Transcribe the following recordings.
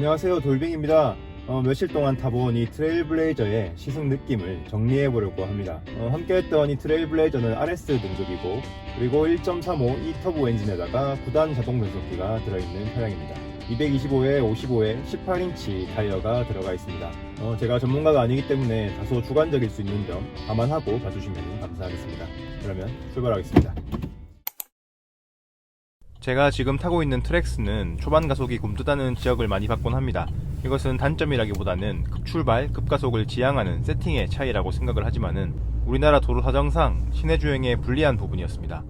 안녕하세요 돌빙입니다. 어, 며칠 동안 타본 이 트레일블레이저의 시승 느낌을 정리해 보려고 합니다. 어, 함께 했던 이 트레일블레이저는 RS 등급이고 그리고 1.35 E 터보 엔진에다가 9단 자동 변속기가 들어있는 차량입니다. 225에 55에 18인치 타이어가 들어가 있습니다. 어, 제가 전문가가 아니기 때문에 다소 주관적일 수 있는 점 감안하고 봐주시면 감사하겠습니다. 그러면 출발하겠습니다 제가 지금 타고 있는 트랙스는 초반 가속이 굼뜨다는 지적을 많이 받곤 합니다. 이것은 단점이라기보다는 급출발, 급가속을 지향하는 세팅의 차이라고 생각을 하지만은 우리나라 도로 사정상 시내 주행에 불리한 부분이었습니다.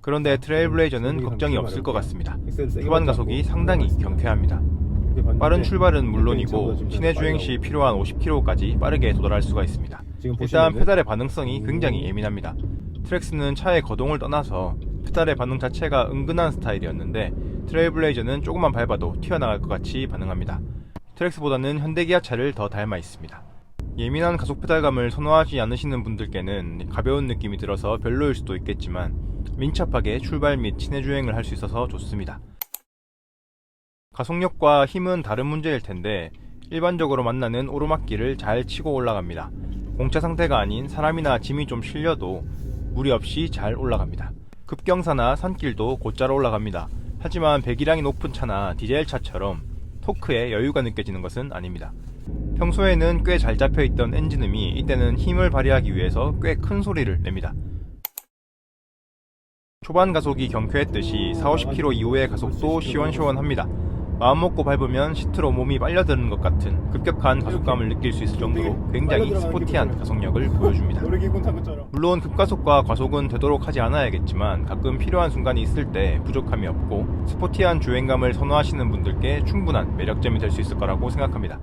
그런데 트레일블레이저는 걱정이 없을 것 같습니다. 초반 가속이 상당히 경쾌합니다. 빠른 출발은 물론이고 시내 주행 시 필요한 50km까지 빠르게 도달할 수가 있습니다. 일단 페달의 반응성이 굉장히 예민합니다. 트랙스는 차의 거동을 떠나서 페달의 반응 자체가 은근한 스타일이었는데 트레일블레이저는 조금만 밟아도 튀어나갈 것 같이 반응합니다. 트랙스보다는 현대 기아차를 더 닮아 있습니다. 예민한 가속 페달감을 선호하지 않으시는 분들께는 가벼운 느낌이 들어서 별로일 수도 있겠지만 민첩하게 출발 및 시내 주행을 할 수 있어서 좋습니다. 가속력과 힘은 다른 문제일 텐데 일반적으로 만나는 오르막길을 잘 치고 올라갑니다. 공차 상태가 아닌 사람이나 짐이 좀 실려도 무리 없이 잘 올라갑니다. 급경사나 산길도 곧잘 올라갑니다. 하지만 배기량이 높은 차나 디젤 차처럼 토크에 여유가 느껴지는 것은 아닙니다. 평소에는 꽤 잘 잡혀있던 엔진음이 이때는 힘을 발휘하기 위해서 꽤 큰 소리를 냅니다. 초반 가속이 경쾌했듯이 4, 50km 이후의 가속도 시원시원합니다. 마음먹고 밟으면 시트로 몸이 빨려드는 것 같은 급격한 가속감을 느낄 수 있을 정도로 굉장히 스포티한 가속력을 보여줍니다. 물론 급가속과 과속은 되도록 하지 않아야겠지만 가끔 필요한 순간이 있을 때 부족함이 없고 스포티한 주행감을 선호하시는 분들께 충분한 매력점이 될 수 있을 거라고 생각합니다.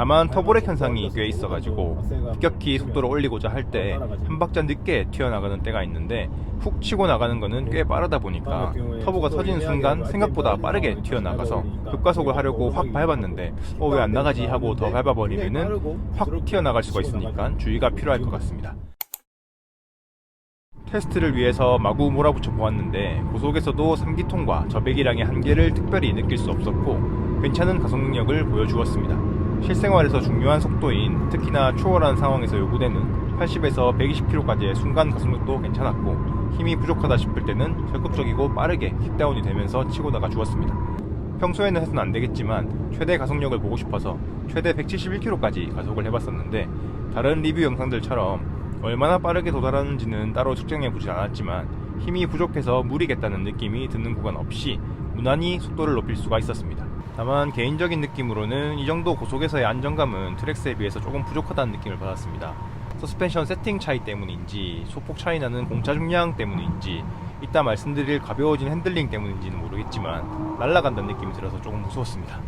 다만 터보렉 현상이 꽤 있어가지고 급격히 속도를 올리고자 할 때 한 박자 늦게 튀어나가는 때가 있는데 훅 치고 나가는 거는 꽤 빠르다 보니까 터보가 터지는 순간 생각보다 빠르게 튀어나가서 급가속을 하려고 확 밟았는데 어 왜 안 나가지 하고 더 밟아버리면은 확 튀어나갈 수가 있으니까 주의가 필요할 것 같습니다. 테스트를 위해서 마구 몰아붙여 보았는데 고속에서도 3기통과 저배기량의 한계를 특별히 느낄 수 없었고 괜찮은 가속력을 보여주었습니다. 실생활에서 중요한 속도인 특히나 초월한 상황에서 요구되는 80에서 120km까지의 순간 가속력도 괜찮았고 힘이 부족하다 싶을 때는 적극적이고 빠르게 킥다운이 되면서 치고 나가 주었습니다. 평소에는 해서는 안 되겠지만 최대 가속력을 보고 싶어서 최대 171km까지 가속을 해봤었는데 다른 리뷰 영상들처럼 얼마나 빠르게 도달하는지는 따로 측정해 보지 않았지만 힘이 부족해서 무리겠다는 느낌이 드는 구간 없이 무난히 속도를 높일 수가 있었습니다. 다만 개인적인 느낌으로는 이 정도 고속에서의 안정감은 트랙스에 비해서 조금 부족하다는 느낌을 받았습니다. 서스펜션 세팅 차이 때문인지 소폭 차이 나는 공차 중량 때문인지 이따 말씀드릴 가벼워진 핸들링 때문인지는 모르겠지만 날아간다는 느낌이 들어서 조금 무서웠습니다.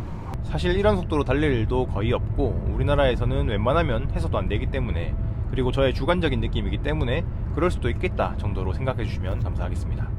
사실 이런 속도로 달릴 일도 거의 없고 우리나라에서는 웬만하면 해서도 안 되기 때문에 그리고 저의 주관적인 느낌이기 때문에 그럴 수도 있겠다 정도로 생각해 주시면 감사하겠습니다.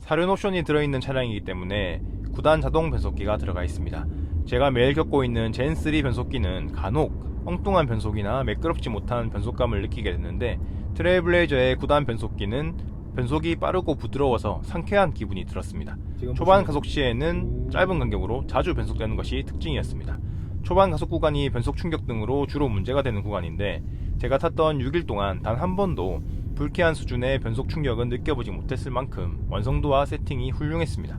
사륜 옵션이 들어있는 차량이기 때문에 9단 자동 변속기가 들어가 있습니다. 제가 매일 겪고 있는 젠3 변속기는 간혹 엉뚱한 변속이나 매끄럽지 못한 변속감을 느끼게 됐는데 트레일블레이저의 9단 변속기는 변속이 빠르고 부드러워서 상쾌한 기분이 들었습니다. 초반 가속 시에는 짧은 간격으로 자주 변속되는 것이 특징이었습니다. 초반 가속 구간이 변속 충격 등으로 주로 문제가 되는 구간인데 제가 탔던 6일 동안 단 한 번도 불쾌한 수준의 변속 충격은 느껴보지 못했을 만큼 완성도와 세팅이 훌륭했습니다.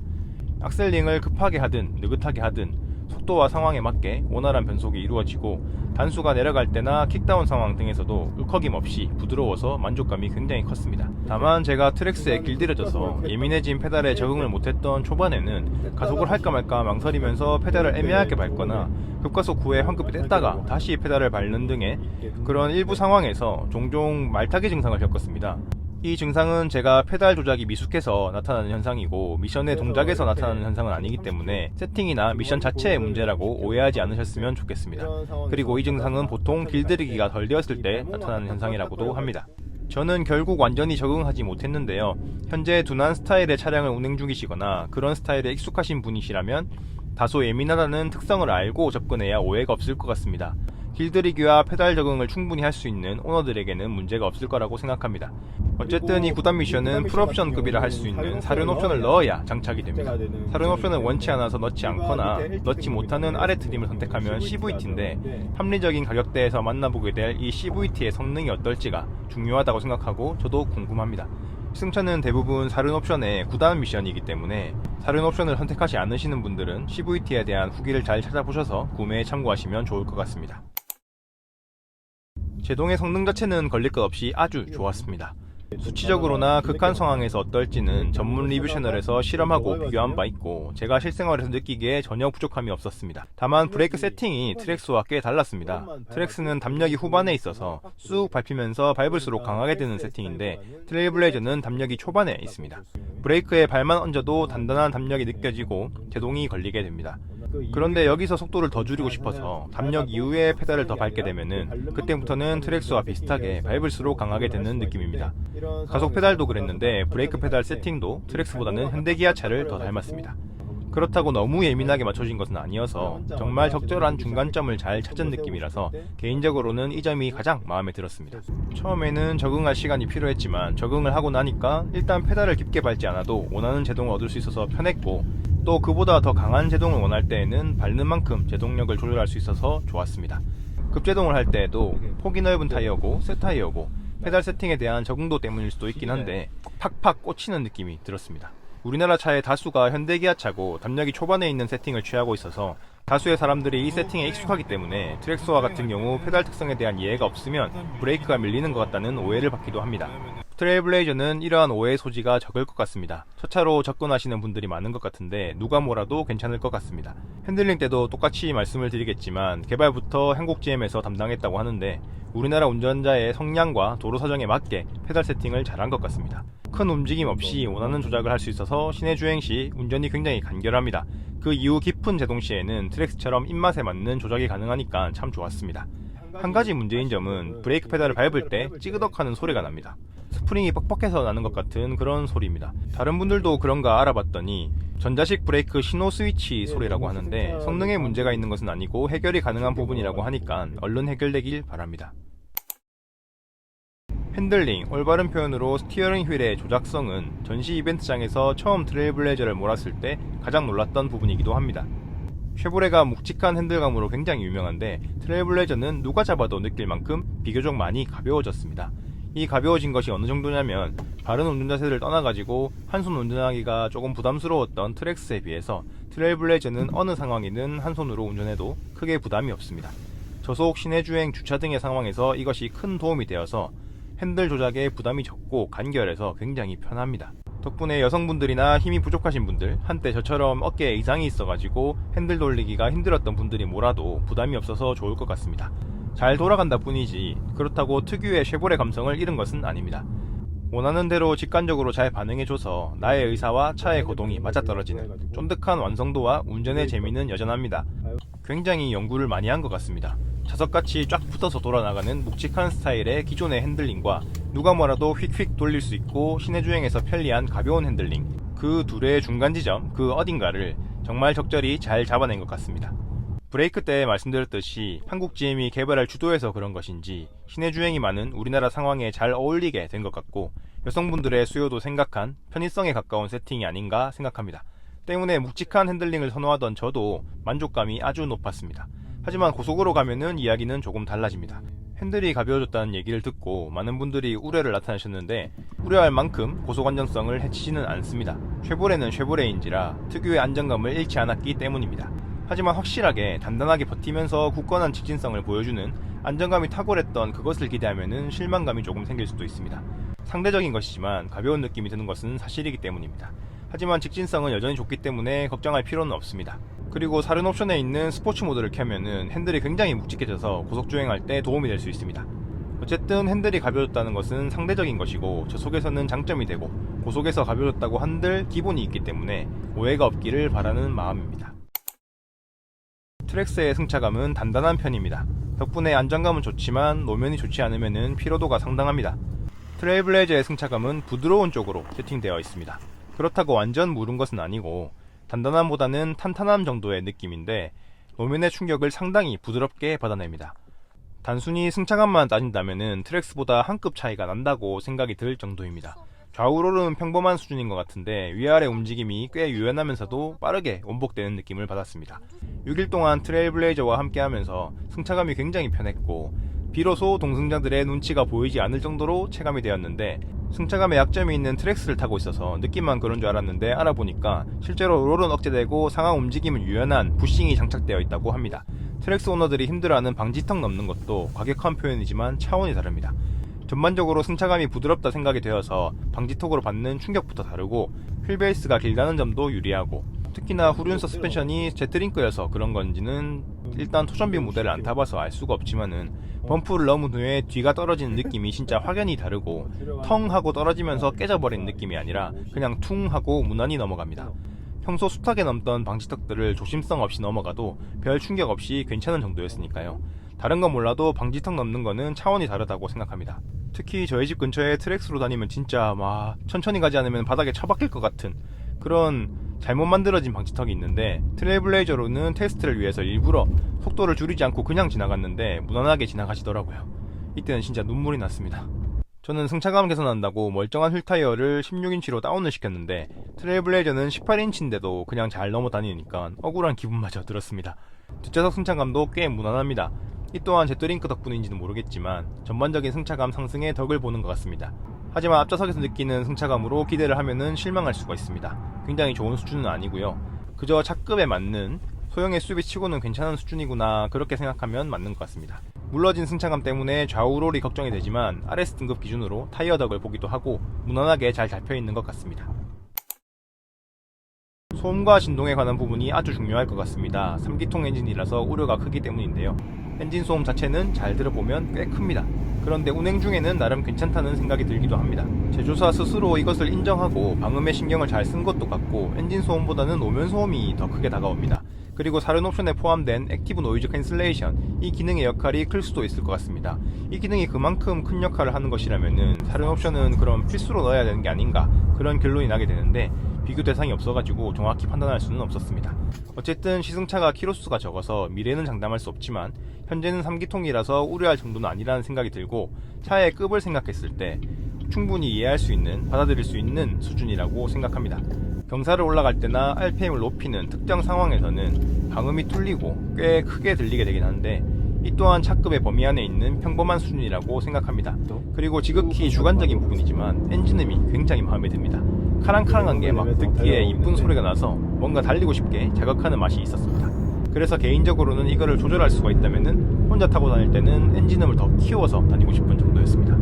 악셀링을 급하게 하든 느긋하게 하든 속도와 상황에 맞게 원활한 변속이 이루어지고 단수가 내려갈 때나 킥다운 상황 등에서도 울컥임 없이 부드러워서 만족감이 굉장히 컸습니다. 다만 제가 트랙스에 길들여져서 예민해진 페달에 적응을 못했던 초반에는 가속을 할까 말까 망설이면서 페달을 애매하게 밟거나 급가속 후에 환급이 뗐다가 다시 페달을 밟는 등의 그런 일부 상황에서 종종 말타기 증상을 겪었습니다. 이 증상은 제가 페달 조작이 미숙해서 나타나는 현상이고 미션의 동작에서 나타나는 현상은 아니기 때문에 세팅이나 미션 자체의 문제라고 오해하지 않으셨으면 좋겠습니다. 그리고 이 증상은 보통 길들이기가 덜 되었을 때 나타나는 현상이라고도 합니다. 저는 결국 완전히 적응하지 못했는데요. 현재 둔한 스타일의 차량을 운행 중이시거나 그런 스타일에 익숙하신 분이시라면 다소 예민하다는 특성을 알고 접근해야 오해가 없을 것 같습니다. 길들이기와 페달 적응을 충분히 할 수 있는 오너들에게는 문제가 없을 거라고 생각합니다. 어쨌든 이 9단 미션은 풀옵션급이라 할 수 있는 사륜 옵션을 넣어야 장착이 됩니다. 사륜 옵션을 원치 않아서 넣지 않거나 넣지 못하는 아래 트림을 선택하면 CVT인데 합리적인 가격대에서 만나보게 될 이 CVT의 성능이 어떨지가 중요하다고 생각하고 저도 궁금합니다. 승차는 대부분 사륜 옵션의 9단 미션이기 때문에 사륜 옵션을 선택하지 않으시는 분들은 CVT에 대한 후기를 잘 찾아보셔서 구매에 참고하시면 좋을 것 같습니다. 제동의 성능 자체는 걸릴 것 없이 아주 좋았습니다. 수치적으로나 극한 상황에서 어떨지는 전문 리뷰 채널에서 실험하고 비교한 바 있고 제가 실생활에서 느끼기에 전혀 부족함이 없었습니다. 다만 브레이크 세팅이 트렉스와 꽤 달랐습니다. 트렉스는 담력이 후반에 있어서 쑥 밟히면서 밟을수록 강하게 되는 세팅인데 트레일블레이저는 담력이 초반에 있습니다. 브레이크에 발만 얹어도 단단한 담력이 느껴지고 제동이 걸리게 됩니다. 그런데 여기서 속도를 더 줄이고 싶어서 담력 이후에 페달을 더 밟게 되면은 그때부터는 트랙스와 비슷하게 밟을수록 강하게 되는 느낌입니다. 가속 페달도 그랬는데 브레이크 페달 세팅도 트랙스보다는 현대 기아차를 더 닮았습니다. 그렇다고 너무 예민하게 맞춰진 것은 아니어서 정말 적절한 중간점을 잘 찾은 느낌이라서 개인적으로는 이 점이 가장 마음에 들었습니다. 처음에는 적응할 시간이 필요했지만 적응을 하고 나니까 일단 페달을 깊게 밟지 않아도 원하는 제동을 얻을 수 있어서 편했고 또 그보다 더 강한 제동을 원할 때에는 밟는 만큼 제동력을 조절할 수 있어서 좋았습니다. 급제동을 할 때에도 폭이 넓은 타이어고 새 타이어고 페달 세팅에 대한 적응도 때문일 수도 있긴 한데 팍팍 꽂히는 느낌이 들었습니다. 우리나라 차의 다수가 현대기아차고 담력이 초반에 있는 세팅을 취하고 있어서 다수의 사람들이 이 세팅에 익숙하기 때문에 트랙스와 같은 경우 페달 특성에 대한 이해가 없으면 브레이크가 밀리는 것 같다는 오해를 받기도 합니다. 트레일블레이저는 이러한 오해 소지가 적을 것 같습니다. 첫 차로 접근하시는 분들이 많은 것 같은데 누가 뭐라도 괜찮을 것 같습니다. 핸들링 때도 똑같이 말씀을 드리겠지만 개발부터 한국GM에서 담당했다고 하는데 우리나라 운전자의 성량과 도로 사정에 맞게 페달 세팅을 잘한 것 같습니다. 큰 움직임 없이 원하는 조작을 할 수 있어서 시내 주행 시 운전이 굉장히 간결합니다. 그 이후 깊은 제동 시에는 트랙스처럼 입맛에 맞는 조작이 가능하니까 참 좋았습니다. 한 가지 문제인 점은 브레이크 페달을 밟을 때 찌그덕하는 소리가 납니다. 스프링이 뻑뻑해서 나는 것 같은 그런 소리입니다. 다른 분들도 그런가 알아봤더니 전자식 브레이크 신호 스위치 소리라고 하는데 성능에 문제가 있는 것은 아니고 해결이 가능한 부분이라고 하니까 얼른 해결되길 바랍니다. 핸들링, 올바른 표현으로 스티어링 휠의 조작성은 전시 이벤트장에서 처음 트레일블레이저를 몰았을 때 가장 놀랐던 부분이기도 합니다. 쉐보레가 묵직한 핸들감으로 굉장히 유명한데 트레일블레이저는 누가 잡아도 느낄 만큼 비교적 많이 가벼워졌습니다. 이 가벼워진 것이 어느 정도냐면 바른 운전 자세를 떠나가지고 한 손 운전하기가 조금 부담스러웠던 트랙스에 비해서 트레일블레이저는 어느 상황이든 한 손으로 운전해도 크게 부담이 없습니다. 저속 시내 주행 주차 등의 상황에서 이것이 큰 도움이 되어서 핸들 조작에 부담이 적고 간결해서 굉장히 편합니다. 덕분에 여성분들이나 힘이 부족하신 분들, 한때 저처럼 어깨에 이상이 있어가지고 핸들 돌리기가 힘들었던 분들이 몰아도 부담이 없어서 좋을 것 같습니다. 잘 돌아간다 뿐이지 그렇다고 특유의 쉐보레 감성을 잃은 것은 아닙니다. 원하는 대로 직관적으로 잘 반응해줘서 나의 의사와 차의 거동이 맞아떨어지는 쫀득한 완성도와 운전의 재미는 여전합니다. 굉장히 연구를 많이 한 것 같습니다. 자석같이 쫙 붙어서 돌아나가는 묵직한 스타일의 기존의 핸들링과 누가 뭐라도 휙휙 돌릴 수 있고 시내 주행에서 편리한 가벼운 핸들링 그 둘의 중간 지점 그 어딘가를 정말 적절히 잘 잡아낸 것 같습니다. 브레이크 때 말씀드렸듯이 한국 GM이 개발을 주도해서 그런 것인지 시내 주행이 많은 우리나라 상황에 잘 어울리게 된 것 같고 여성분들의 수요도 생각한 편의성에 가까운 세팅이 아닌가 생각합니다. 때문에 묵직한 핸들링을 선호하던 저도 만족감이 아주 높았습니다. 하지만 고속으로 가면은 이야기는 조금 달라집니다. 핸들이 가벼워졌다는 얘기를 듣고 많은 분들이 우려를 나타내셨는데 우려할 만큼 고속 안정성을 해치지는 않습니다. 쉐보레는 쉐보레인지라 특유의 안정감을 잃지 않았기 때문입니다. 하지만 확실하게 단단하게 버티면서 굳건한 직진성을 보여주는 안정감이 탁월했던 그것을 기대하면 실망감이 조금 생길 수도 있습니다. 상대적인 것이지만 가벼운 느낌이 드는 것은 사실이기 때문입니다. 하지만 직진성은 여전히 좋기 때문에 걱정할 필요는 없습니다. 그리고 사륜 옵션에 있는 스포츠 모드를 켜면은 핸들이 굉장히 묵직해져서 고속 주행할 때 도움이 될 수 있습니다. 어쨌든 핸들이 가벼워졌다는 것은 상대적인 것이고 저속에서는 장점이 되고 고속에서 가벼워졌다고 한들 기본이 있기 때문에 오해가 없기를 바라는 마음입니다. 트랙스의 승차감은 단단한 편입니다. 덕분에 안정감은 좋지만 노면이 좋지 않으면 피로도가 상당합니다. 트레일블레이저의 승차감은 부드러운 쪽으로 세팅되어 있습니다. 그렇다고 완전 무른 것은 아니고 단단함보다는 탄탄함 정도의 느낌인데 노면의 충격을 상당히 부드럽게 받아냅니다. 단순히 승차감만 따진다면은 트렉스보다 한 급 차이가 난다고 생각이 들 정도입니다. 좌우로는 평범한 수준인 것 같은데 위아래 움직임이 꽤 유연하면서도 빠르게 원복되는 느낌을 받았습니다. 6일 동안 트레일블레이저와 함께하면서 승차감이 굉장히 편했고 비로소 동승자들의 눈치가 보이지 않을 정도로 체감이 되었는데 승차감에 약점이 있는 트렉스를 타고 있어서 느낌만 그런 줄 알았는데 알아보니까 실제로 롤은 억제되고 상하 움직임은 유연한 부싱이 장착되어 있다고 합니다. 트렉스 오너들이 힘들어하는 방지턱 넘는 것도 과격한 표현이지만 차원이 다릅니다. 전반적으로 승차감이 부드럽다 생각이 되어서 방지턱으로 받는 충격부터 다르고 휠베이스가 길다는 점도 유리하고 특히나 후륜 서스펜션이 제트링크여서 그런 건지는 일단 토전비 모델을 안 타봐서 알 수가 없지만은 범프를 넘은 후에 뒤가 떨어지는 느낌이 진짜 확연히 다르고 텅 하고 떨어지면서 깨져버린 느낌이 아니라 그냥 퉁 하고 무난히 넘어갑니다. 평소 숱하게 넘던 방지턱들을 조심성 없이 넘어가도 별 충격 없이 괜찮은 정도였으니까요. 다른 건 몰라도 방지턱 넘는 거는 차원이 다르다고 생각합니다. 특히 저희 집 근처에 트랙스로 다니면 진짜 막 천천히 가지 않으면 바닥에 처박힐 것 같은 그런 잘못 만들어진 방지턱이 있는데 트레이블레이저로는 테스트를 위해서 일부러 속도를 줄이지 않고 그냥 지나갔는데 무난하게 지나가시더라고요. 이때는 진짜 눈물이 났습니다. 저는 승차감 개선한다고 멀쩡한 휠 타이어를 16인치로 다운을 시켰는데 트레이블레이저는 18인치인데도 그냥 잘 넘어 다니니까 억울한 기분마저 들었습니다. 뒷좌석 승차감도 꽤 무난합니다. 이 또한 제트링크 덕분인지는 모르겠지만 전반적인 승차감 상승의 덕을 보는 것 같습니다. 하지만 앞좌석에서 느끼는 승차감으로 기대를 하면은 실망할 수가 있습니다. 굉장히 좋은 수준은 아니고요. 그저 차급에 맞는 소형 SUV 치고는 괜찮은 수준이구나 그렇게 생각하면 맞는 것 같습니다. 물러진 승차감 때문에 좌우 롤이 걱정이 되지만 RS 등급 기준으로 타이어 덕을 보기도 하고 무난하게 잘 잡혀 있는 것 같습니다. 소음과 진동에 관한 부분이 아주 중요할 것 같습니다. 3기통 엔진이라서 우려가 크기 때문인데요. 엔진 소음 자체는 잘 들어보면 꽤 큽니다. 그런데 운행 중에는 나름 괜찮다는 생각이 들기도 합니다. 제조사 스스로 이것을 인정하고 방음에 신경을 잘 쓴 것도 같고 엔진 소음보다는 노면 소음이 더 크게 다가옵니다. 그리고 사륜 옵션에 포함된 액티브 노이즈 캔슬레이션 이 기능의 역할이 클 수도 있을 것 같습니다. 이 기능이 그만큼 큰 역할을 하는 것이라면은 사륜 옵션은 그럼 필수로 넣어야 되는 게 아닌가 그런 결론이 나게 되는데 비교 대상이 없어가지고 정확히 판단할 수는 없었습니다. 어쨌든 시승차가 키로수가 적어서 미래는 장담할 수 없지만 현재는 3기통이라서 우려할 정도는 아니라는 생각이 들고 차의 급을 생각했을 때 충분히 이해할 수 있는 받아들일 수 있는 수준이라고 생각합니다. 경사를 올라갈 때나 RPM을 높이는 특정 상황에서는 방음이 뚫리고 꽤 크게 들리게 되긴 하는데 이 또한 차급의 범위 안에 있는 평범한 수준이라고 생각합니다. 그리고 지극히 주관적인 부분이지만 엔진음이 굉장히 마음에 듭니다. 카랑카랑한 게 막 듣기에 이쁜 소리가 나서 뭔가 달리고 싶게 자극하는 맛이 있었습니다. 그래서 개인적으로는 이거를 조절할 수가 있다면은 혼자 타고 다닐 때는 엔진음을 더 키워서 다니고 싶은 정도였습니다.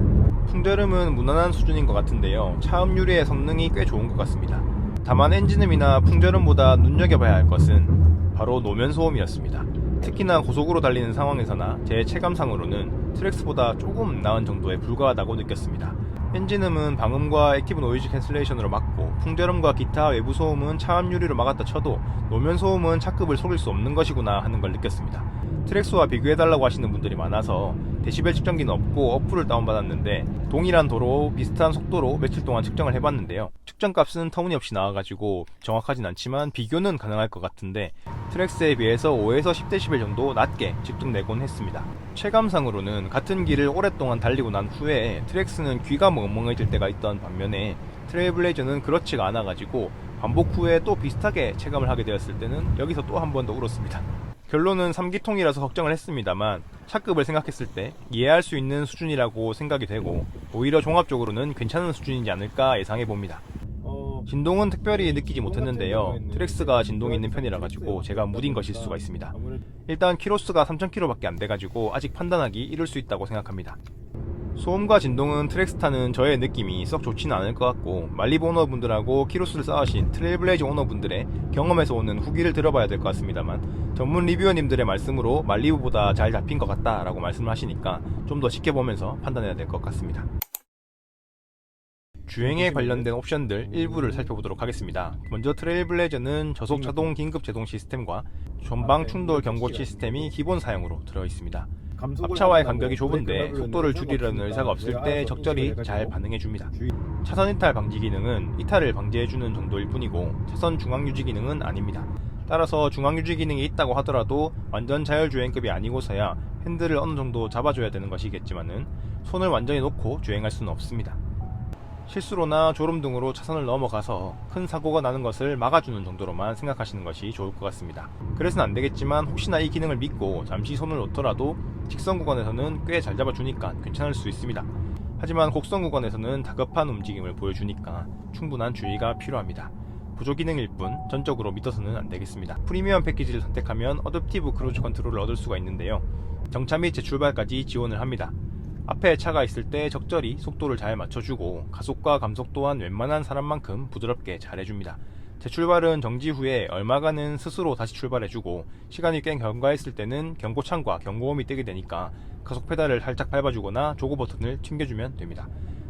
풍절음은 무난한 수준인 것 같은데요. 차음 유리의 성능이 꽤 좋은 것 같습니다. 다만 엔진음이나 풍절음보다 눈여겨봐야 할 것은 바로 노면 소음이었습니다. 특히나 고속으로 달리는 상황에서나 제 체감상으로는 트랙스보다 조금 나은 정도에 불과하다고 느꼈습니다. 엔진음은 방음과 액티브 노이즈 캔슬레이션으로 막고 풍절음과 기타 외부 소음은 차음 유리로 막았다 쳐도 노면 소음은 차급을 속일 수 없는 것이구나 하는 걸 느꼈습니다. 트랙스와 비교해달라고 하시는 분들이 많아서 데시벨 측정기는 없고 어플을 다운받았는데 동일한 도로 비슷한 속도로 며칠 동안 측정을 해봤는데요. 측정값은 터무니없이 나와가지고 정확하진 않지만 비교는 가능할 것 같은데 트랙스에 비해서 5에서 10데시벨 정도 낮게 측정되곤 했습니다. 체감상으로는 같은 길을 오랫동안 달리고 난 후에 트랙스는 귀가 멍멍해질 때가 있던 반면에 트레이블레이저는 그렇지가 않아가지고 반복 후에 또 비슷하게 체감을 하게 되었을 때는 여기서 또 한 번 더 울었습니다. 결론은 3기통이라서 걱정을 했습니다만 차급을 생각했을 때 이해할 수 있는 수준이라고 생각이 되고 오히려 종합적으로는 괜찮은 수준이지 않을까 예상해 봅니다. 어, 진동은 특별히 느끼지 못했는데요. 트랙스가 진동이 있는 편이라 가지고 제가 무딘 것일 수가 있습니다. 일단 키로수가 3,000km밖에 안 돼 가지고 아직 판단하기 이를 수 있다고 생각합니다. 소음과 진동은 트랙스타는 저의 느낌이 썩 좋지는 않을 것 같고 말리브 오너분들하고 키로수를 쌓으신 트레일블레이저 오너분들의 경험에서 오는 후기를 들어봐야 될 것 같습니다만 전문 리뷰어님들의 말씀으로 말리브보다 잘 잡힌 것 같다라고 말씀을 하시니까 좀 더 지켜보면서 판단해야 될 것 같습니다. 주행에 관련된 옵션들 일부를 살펴보도록 하겠습니다. 먼저 트레일블레이저는 저속 자동 긴급 제동 시스템과 전방 충돌 경고 시스템이 기본 사양으로 들어 있습니다. 앞차와의 간격이 좁은데 속도를 줄이려는 의사가 없을 때 적절히 잘 반응해 줍니다. 차선 이탈 방지 기능은 이탈을 방지해 주는 정도일 뿐이고 차선 중앙 유지 기능은 아닙니다. 따라서 중앙 유지 기능이 있다고 하더라도 완전 자율주행급이 아니고서야 핸들을 어느 정도 잡아줘야 되는 것이겠지만은 손을 완전히 놓고 주행할 수는 없습니다. 실수로나 졸음 등으로 차선을 넘어가서 큰 사고가 나는 것을 막아주는 정도로만 생각하시는 것이 좋을 것 같습니다. 그래서는 안 되겠지만 혹시나 이 기능을 믿고 잠시 손을 놓더라도 직선 구간에서는 꽤 잘 잡아주니까 괜찮을 수 있습니다. 하지만 곡선 구간에서는 다급한 움직임을 보여주니까 충분한 주의가 필요합니다. 보조 기능일 뿐 전적으로 믿어서는 안 되겠습니다. 프리미엄 패키지를 선택하면 어댑티브 크루즈 컨트롤을 얻을 수가 있는데요. 정차 및 재출발까지 지원을 합니다. 앞에 차가 있을 때 적절히 속도를 잘 맞춰주고 가속과 감속 또한 웬만한 사람만큼 부드럽게 잘 해줍니다. 재출발은 정지 후에 얼마간은 스스로 다시 출발해주고 시간이 꽤 경과했을 때는 경고창과 경고음이 뜨게 되니까 가속 페달을 살짝 밟아주거나 조고 버튼을 튕겨주면 됩니다.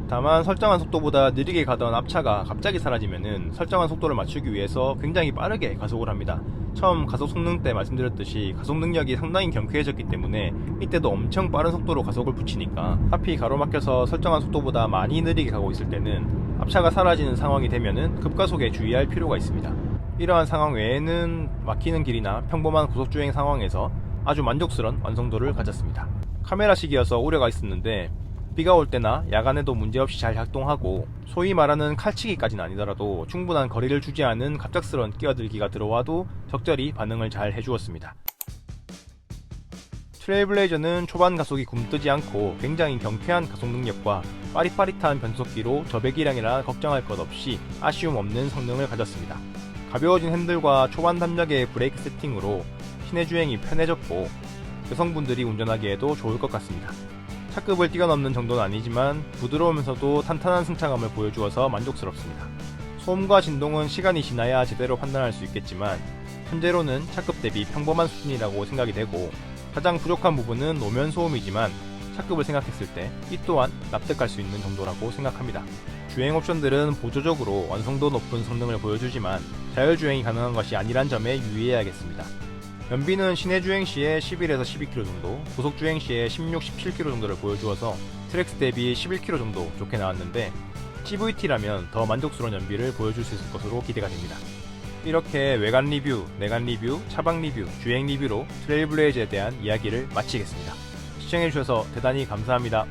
다만 설정한 속도보다 느리게 가던 앞차가 갑자기 사라지면은 설정한 속도를 맞추기 위해서 굉장히 빠르게 가속을 합니다. 처음 가속 성능 때 말씀드렸듯이 가속 능력이 상당히 경쾌해졌기 때문에 이때도 엄청 빠른 속도로 가속을 붙이니까 앞이 가로막혀서 설정한 속도보다 많이 느리게 가고 있을 때는 앞차가 사라지는 상황이 되면은 급가속에 주의할 필요가 있습니다. 이러한 상황 외에는 막히는 길이나 평범한 고속주행 상황에서 아주 만족스러운 완성도를 가졌습니다. 카메라식이어서 우려가 있었는데 비가 올 때나 야간에도 문제없이 잘 작동하고 소위 말하는 칼치기까지는 아니더라도 충분한 거리를 주지 않은 갑작스러운 끼어들기가 들어와도 적절히 반응을 잘 해주었습니다. 트레일블레이저는 초반 가속이 굼뜨지 않고 굉장히 경쾌한 가속 능력과 빠릿빠릿한 변속기로 저배기량이라 걱정할 것 없이 아쉬움 없는 성능을 가졌습니다. 가벼워진 핸들과 초반 담력의 브레이크 세팅으로 시내 주행이 편해졌고 여성분들이 운전하기에도 좋을 것 같습니다. 차급을 뛰어넘는 정도는 아니지만 부드러우면서도 탄탄한 승차감을 보여주어서 만족스럽습니다. 소음과 진동은 시간이 지나야 제대로 판단할 수 있겠지만 현재로는 차급 대비 평범한 수준이라고 생각이 되고 가장 부족한 부분은 노면 소음이지만 차급을 생각했을 때 이 또한 납득할 수 있는 정도라고 생각합니다. 주행 옵션들은 보조적으로 완성도 높은 성능을 보여주지만 자율주행이 가능한 것이 아니란 점에 유의해야겠습니다. 연비는 시내 주행 시에 11에서 12km 정도, 고속 주행 시에 16, 17km 정도를 보여주어서 트랙스 대비 11km 정도 좋게 나왔는데 CVT라면 더 만족스러운 연비를 보여줄 수 있을 것으로 기대가 됩니다. 이렇게 외관 리뷰, 내관 리뷰, 차박 리뷰, 주행 리뷰로 트레일블레이즈에 대한 이야기를 마치겠습니다. 시청해주셔서 대단히 감사합니다.